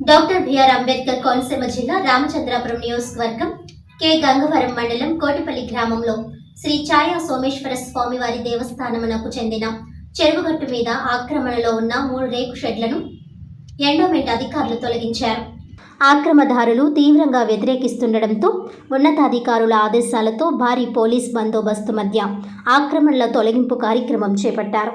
Doctor BR Ambedkar Konaseema జిల్లా రామచంద్రాపురం నియోజకవర్గం K. Gangavaram మండలం కోటిపల్లి గ్రామంలో శ్రీ ఛాయా సోమేశ్వర స్వామివారి దేవస్థానమునకు చెందిన చెరువుగట్టు మీద ఆక్రమణలో ఉన్న మూడు రేకు షెడ్లను ఎండోమెంట్ అధికారులు తొలగించారు. ఆక్రమదారులు తీవ్రంగా వ్యతిరేకిస్తుండటంతో ఉన్నతాధికారుల ఆదేశాలతో భారీ పోలీస్ బందోబస్తు మధ్య ఆక్రమణల తొలగింపు కార్యక్రమం చేపట్టారు.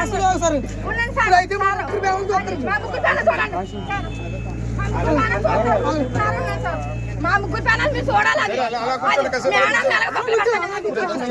అసలు సార్ ఇప్పుడైతే మా ముగ్గురు మేము మా ముగ్గురు పేనాలు మీరు చూడాలి అది. అది మేడం